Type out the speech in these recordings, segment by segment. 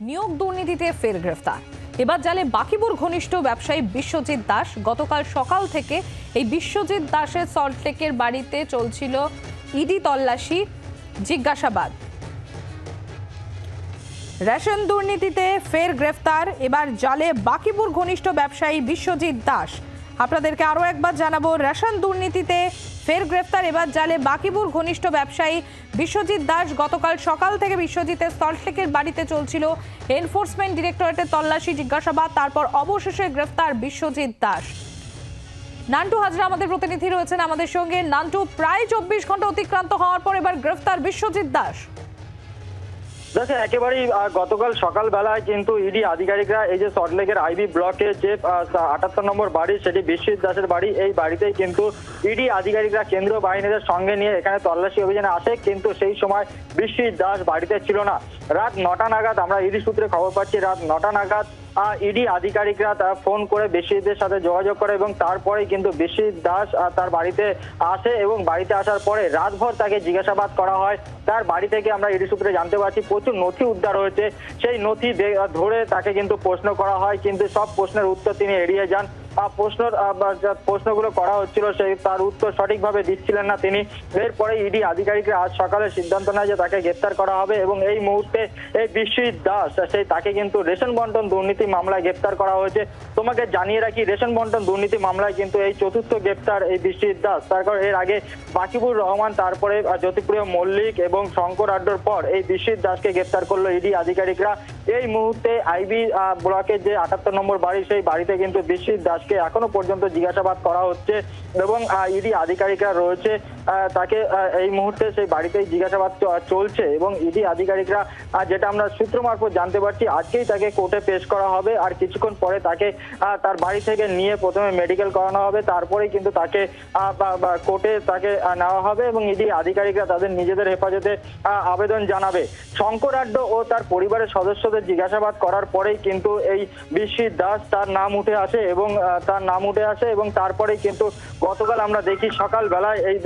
নিয়োগ দুর্নীতিতে ফের গ্রেফতার। এবার জালে বাকিবুর ঘনিষ্ঠ ব্যবসায়ী বিশ্বজিৎ দাস। গতকাল সকাল থেকে এই বিশ্বজিৎ দাসের সল্টলেকের বাড়িতে চলছিল ইডি তল্লাশি। জিজ্ঞাসাবাদ। রেশন দুর্নীতিতে ফের গ্রেফতার। এবার জালে বাকিবুর ঘনিষ্ঠ ব্যবসায়ী বিশ্বজিৎ দাস। আপনাদেরকে আরও একবার জানাব, রেশন দুর্নীতিতে ফের গ্রেফতার, এবার জালে বাকিবুর ঘনিষ্ঠ ব্যবসায়ী বিশ্বজিৎ দাস গতকাল সকাল থেকে বিশ্বজিতের সল্টলেকের বাড়িতে চলছিল। এনফোর্সমেন্ট ডিরেক্টরেটের তল্লাশি, জিজ্ঞাসাবাদ, তারপর অবশেষে গ্রেফতার বিশ্বজিৎ দাস। নান্টু হাজরা আমাদের প্রতিনিধি রয়েছেন আমাদের সঙ্গে। নান্টু, প্রায় চব্বিশ ঘণ্টা অতিক্রান্ত হওয়ার পর এবার গ্রেফতার বিশ্বজিৎ দাস। দেখে একেবারেই গতকাল সকালবেলায় কিন্তু ইডি আধিকারিকরা এই যে সল্টলেকের আইবি ব্লকে যে আটাত্তর নম্বর বাড়ি, সেটি বিশ্বজিৎ দাসের বাড়ি, এই বাড়িতেই কিন্তু ইডি আধিকারিকরা কেন্দ্রীয় বাহিনীদের সঙ্গে নিয়ে এখানে তল্লাশি অভিযানে আসে, কিন্তু সেই সময় বিশ্বজিৎ দাস বাড়িতে ছিল না। রাত নটা নাগাদ আমরা ইডি সূত্রে খবর পাচ্ছি, রাত নটা নাগাদ ইডি আধিকারিকরা তার ফোন করে বেশিদের সাথে যোগাযোগ করে এবং তারপরে কিন্তু বেশি দাস তার বাড়িতে আসে এবং বাড়িতে আসার পরে রাতভর তাকে জিজ্ঞাসাবাদ করা হয়। তার বাড়ি থেকে আমরা ইডি সূত্রে জানতে পারছি প্রচুর নথি উদ্ধার হয়েছে। সেই নথি ধরে তাকে কিন্তু প্রশ্ন করা হয়, কিন্তু সব প্রশ্নের উত্তর তিনি এড়িয়ে যান। প্রশ্ন প্রশ্নগুলো করা হচ্ছিল সেই তার উত্তর সঠিকভাবে দিচ্ছিলেন না তিনি। এরপরে ইডি আধিকারিকরা আজ সকালে সিদ্ধান্ত নেয় যে তাকে গ্রেপ্তার করা হবে এবং এই মুহূর্তে এই বিশ্বজিৎ দাস, সেই তাকে কিন্তু রেশন বন্টন দুর্নীতি মামলায় গ্রেপ্তার করা হয়েছে। তোমাকে জানিয়ে রাখি, রেশন বন্টন দুর্নীতি মামলায় কিন্তু এই চতুর্থ গ্রেপ্তার এই বিশ্বজিৎ দাস। তারপর এর আগে বাকিবুর রহমান, তারপরে জ্যোতিপ্রিয় মল্লিক এবং শঙ্কর আড্ডর পর এই বিশ্বজিৎ দাসকে গ্রেপ্তার করল ইডি আধিকারিকরা। এই মুহূর্তে আইবি ব্লকের যে আটাত্তর নম্বর বাড়ি, সেই বাড়িতে কিন্তু বিশ্বজিৎ দাসকে এখনও পর্যন্ত জিজ্ঞাসাবাদ করা হচ্ছে এবং ইডি আধিকারিকরা রয়েছে। তাকে এই মুহূর্তে সেই বাড়িতেই জিজ্ঞাসাবাদ চলছে এবং ইডি আধিকারিকরা যেটা আমরা সূত্র মারফত জানতে পারছি, আজকেই তাকে কোর্টে পেশ করা হবে আর কিছুক্ষণ পরে তাকে তার বাড়ি থেকে নিয়ে প্রথমে মেডিকেল করানো হবে। তারপরেই কিন্তু তাকে কোর্টে তাকে নেওয়া হবে এবং ইডি আধিকারিকরা তাদের নিজেদের হেফাজতে আবেদন জানাবে। শঙ্করাড্ড ও তার পরিবারের সদস্যদের জিজ্ঞাসাবাদ করার পরেই কিন্তু এই বিশ্বজিৎ দাস তার নাম উঠে আসে এবং তার নাম উঠে আসে এবং তারপরেই কিন্তু গতকাল আমরা দেখি সকালবেলায় এই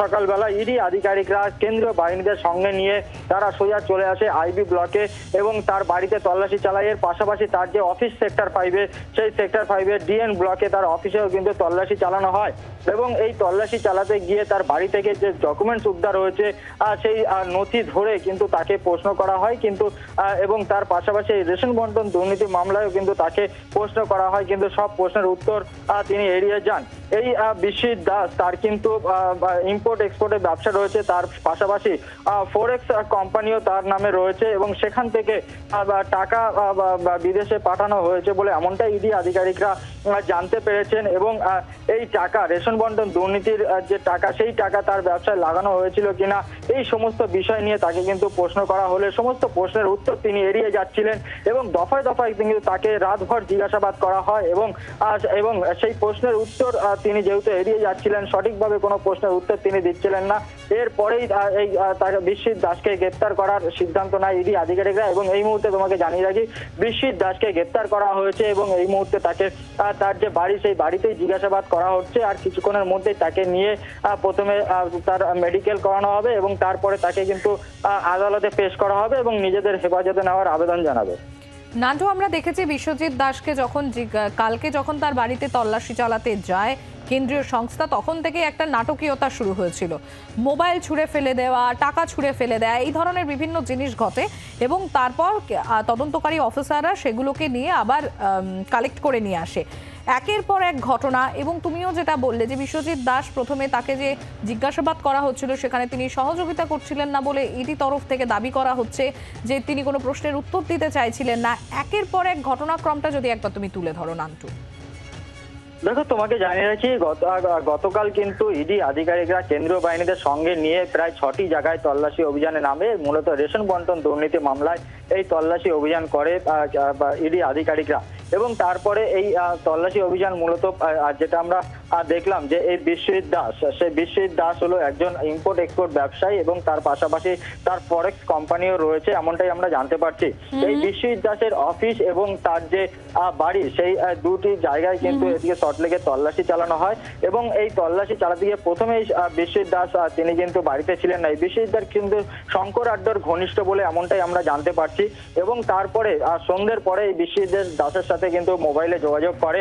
সকালবেলা ইডি আধিকারিকরা কেন্দ্রীয় বাহিনীদের সঙ্গে নিয়ে তারা সোজা চলে আসে আইবি ব্লকে এবং তার বাড়িতে তল্লাশি চালায় এর পাশাপাশি তার যে অফিস সেক্টর ফাইভে সেই সেক্টর ফাইভের ডিএন ব্লকে তার অফিসেও কিন্তু তল্লাশি চালানো হয় এবং এই তল্লাশি চালাতে গিয়ে তার বাড়ি থেকে যে ডকুমেন্টস উদ্ধার হয়েছে সেই নথি ধরে কিন্তু তাকে প্রশ্ন করা হয় কিন্তু এবং তার পাশাপাশি রেশন বন্টন দুর্নীতি মামলায়ও কিন্তু তাকে প্রশ্ন করা হয় কিন্তু সব প্রশ্নের উত্তর তিনি এড়িয়ে যান। এই বিশ্বজিৎ দাস তার কিন্তু ইম্পোর্ট এক্সপোর্টের ব্যবসা রয়েছে, তার পাশাপাশি ফোরেক্স কোম্পানিও তার নামে রয়েছে এবং সেখান থেকে টাকা বিদেশে পাঠানো হয়েছে বলে এমনটাই ইডি আধিকারিকরা জানতে পেরেছেন এবং এই টাকা, রেশন বন্টন দুর্নীতির যে টাকা, সেই টাকা তার ব্যবসায় লাগানো হয়েছিল কিনা, এই সমস্ত বিষয় নিয়ে তাকে কিন্তু প্রশ্ন করা হলে। সমস্ত প্রশ্নের উত্তর তিনি এড়িয়ে যাচ্ছিলেন এবং দফায় দফায় কিন্তু তাকে রাতভর জিজ্ঞাসাবাদ করা হয় এবং এবং সেই প্রশ্নের উত্তর তিনি যেহেতু এড়িয়ে যাচ্ছিলেন, সঠিকভাবে কোনো প্রশ্নের উত্তর তিনি দিচ্ছিলেন না। এরপরেই এই তাকে বিশ্বজিৎ দাসকে গ্রেপ্তার করার সিদ্ধান্ত নেয় ইডি আধিকারিকরা এবং এই মুহূর্তে তোমাকে জানিয়ে রাখি বিশ্বজিৎ দাসকে গ্রেপ্তার করা হয়েছে এবং এই মুহূর্তে তাকে তার যে বাড়ি, সেই বাড়িতেই জিজ্ঞাসাবাদ করা হচ্ছে আর কিছুক্ষণের মধ্যেই তাকে নিয়ে প্রথমে তার মেডিকেল করানো হবে এবং তারপরে তাকে কিন্তু আদালতে পেশ করা হবে এবং নিজেদের হেফাজতে নেওয়ার আবেদন জানাবে। নান্টু, আমরা দেখেছি বিশ্বজিৎ দাসকে যখন কালকে যখন তার বাড়িতে তল্লাশি চালাতে যায় কেন্দ্রীয় সংস্থা তখন থেকে একটা নাটকীয়তা শুরু হয়েছিল। মোবাইল ছুঁড়ে ফেলে দেওয়া, টাকা ছুঁড়ে ফেলে দেওয়া এই ধরনের বিভিন্ন জিনিস ঘটে এবং তারপর তদন্তকারী অফিসাররা সেগুলোকে নিয়ে আবার কালেক্ট করে নিয়ে আসে। একের পর এক ঘটনা এবং তুমিও যেটা বললে যে বিশ্বজিৎ দাস প্রথমে তাকে যে জিজ্ঞাসাবাদ করা হচ্ছিল, সেখানে তিনি সহযোগিতা করছিলেন না বলে ইডি তরফ থেকে দাবি করা হচ্ছে যে তিনি কোনো প্রশ্নের উত্তর দিতে চাইছিলেন না। একের পর এক ঘটনাক্রমটা যদি একবার তুমি তুলে ধরো, নান্টু। দেখো, তোমাকে জানিয়ে রাখি গত গতকাল কিন্তু ইডি আধিকারিকরা কেন্দ্রীয় বাহিনীদের সঙ্গে নিয়ে প্রায় ছটি জায়গায় তল্লাশি অভিযানে নামে। মূলত রেশন বন্টন দুর্নীতি মামলায় এই তল্লাশি অভিযান করে ইডি আধিকারিকরা। এবং তারপরে এই তল্লাশি অভিযান মূলত যেটা আমরা দেখলাম যে এই বিশ্বজিৎ দাস সেই বিশ্বজিৎ দাস হলো একজন ইম্পোর্ট এক্সপোর্ট ব্যবসায়ী এবং তার পাশাপাশি তার ফরেক্স কোম্পানিও রয়েছে এমনটাই আমরা জানতে পারছি। এই বিশ্বজিৎ দাসের অফিস এবং তার যে বাড়ি সেই দুটি জায়গায় কিন্তু এদিকে সল্টলেকে তল্লাশি চালানো হয় এবং এই তল্লাশি চালাতে গিয়ে প্রথমেই বিশ্বজিৎ দাস তিনি কিন্তু বাড়িতে ছিলেন না। এই বিশ্বজিৎ দাস কিন্তু শঙ্কর আড্ডর ঘনিষ্ঠ বলে এমনটাই আমরা জানতে পারছি এবং তারপরে সন্ধ্যের পরে এই বিশ্বজিৎ দাসের সাথে কিন্তু মোবাইলে যোগাযোগ করে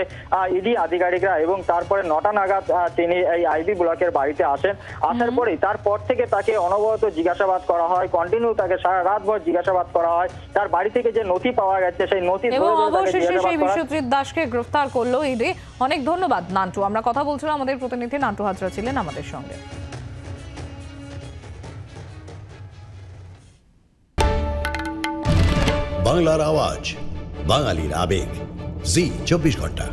ইডি আধিকারিকরা এবং তারপরে নটা নাগাদ তিনি এই আইবি ব্লকের বাড়িতে আসেন। আসার পরেই তারপর থেকে তাকে অনবরত জিজ্ঞাসাবাদ করা হয় কন্টিনিউ তাকে সারা রাতভর জিজ্ঞাসাবাদ করা হয়। তার বাড়ি থেকে যে নথি পাওয়া গেছে সেই নথি অবশেষে সেই বিশ্বজিৎ দাসকে গ্রেফতার করল ইডি। অনেক ধন্যবাদ নান্টু। আমরা কথা বলছিলাম আমাদের প্রতিনিধি নান্টু হাজরা ছিলেন আমাদের সঙ্গে। বাংলার আওয়াজ বাঙালির আবেগ। জি চব্বিশ ঘণ্টা।